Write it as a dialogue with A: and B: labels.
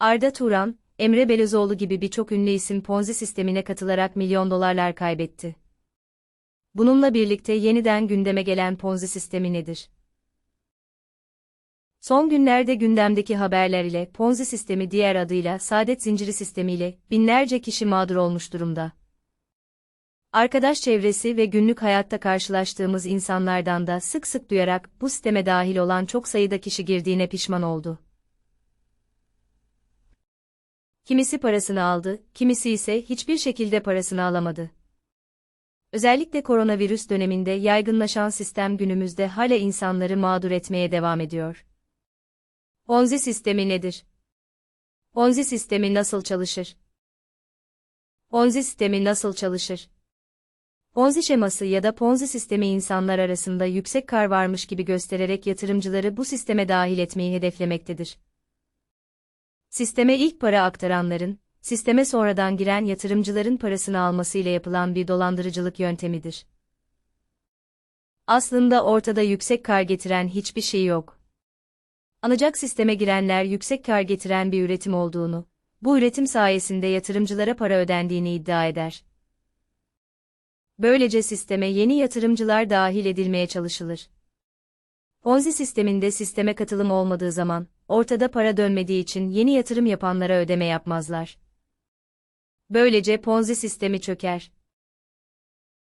A: Arda Turan, Emre Belözoğlu gibi birçok ünlü isim Ponzi sistemine katılarak milyon dolarlar kaybetti. Bununla birlikte yeniden gündeme gelen Ponzi sistemi nedir? Son günlerde gündemdeki haberler ile Ponzi sistemi diğer adıyla Saadet Zinciri sistemiyle binlerce kişi mağdur olmuş durumda. Arkadaş çevresi ve günlük hayatta karşılaştığımız insanlardan da sık sık duyarak bu sisteme dahil olan çok sayıda kişi girdiğine pişman oldu. Kimisi parasını aldı, kimisi ise hiçbir şekilde parasını alamadı. Özellikle koronavirüs döneminde yaygınlaşan sistem günümüzde hala insanları mağdur etmeye devam ediyor. Ponzi sistemi nedir? Ponzi sistemi nasıl çalışır? Ponzi sistemi nasıl çalışır? Ponzi şeması ya da Ponzi sistemi insanlar arasında yüksek kar varmış gibi göstererek yatırımcıları bu sisteme dahil etmeyi hedeflemektedir. Sisteme ilk para aktaranların, sisteme sonradan giren yatırımcıların parasını almasıyla yapılan bir dolandırıcılık yöntemidir. Aslında ortada yüksek kar getiren hiçbir şey yok. Ancak sisteme girenler yüksek kar getiren bir üretim olduğunu, bu üretim sayesinde yatırımcılara para ödendiğini iddia eder. Böylece sisteme yeni yatırımcılar dahil edilmeye çalışılır. Ponzi sisteminde sisteme katılım olmadığı zaman, ortada para dönmediği için yeni yatırım yapanlara ödeme yapmazlar. Böylece Ponzi sistemi çöker.